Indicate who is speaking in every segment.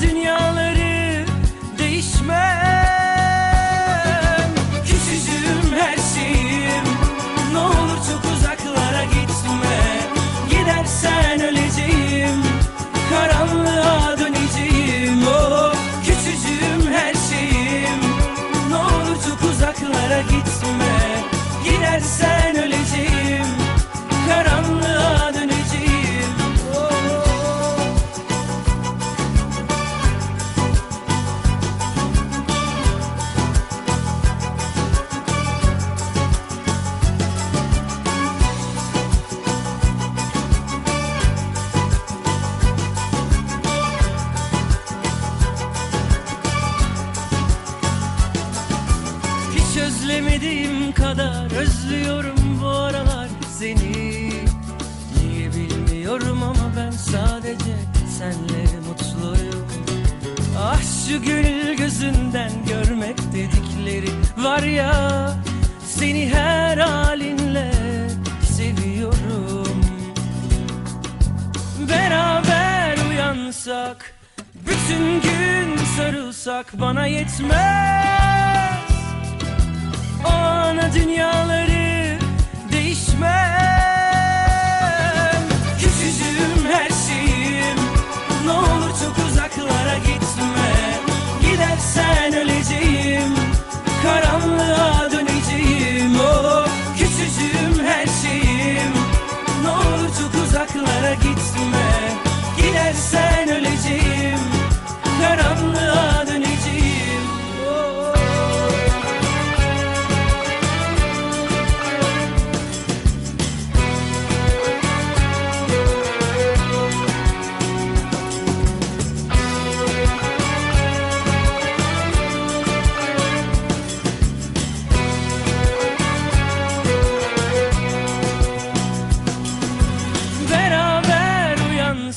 Speaker 1: dünyaları değişmem özlemediğim kadar özlüyorum bu aralar seni. Niye bilmiyorum ama ben sadece senle mutluyum. Ah şu gönül gözünden görmek dedikleri var ya Seni her halinle seviyorum. Beraber uyansak Bütün gün sarılsak bana yetmez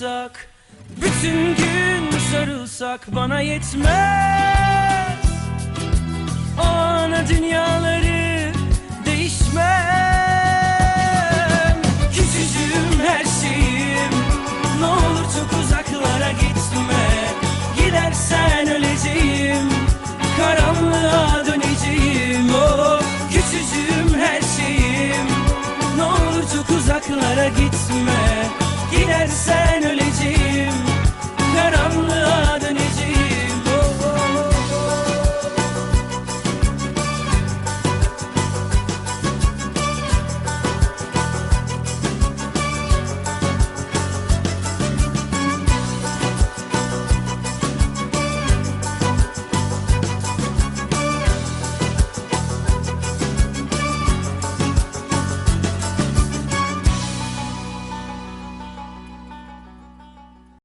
Speaker 1: uyansak Bütün gün sarılsak bana yetmez. O ana dünyaları değişmem Küçücüğüm her şeyim Ne olur çok uzaklara gitme. Gidersen öleceğim Karanlığa döneceğim. Oh küçücüğüm her şeyim ne olur çok uzaklara gitme. Gidersen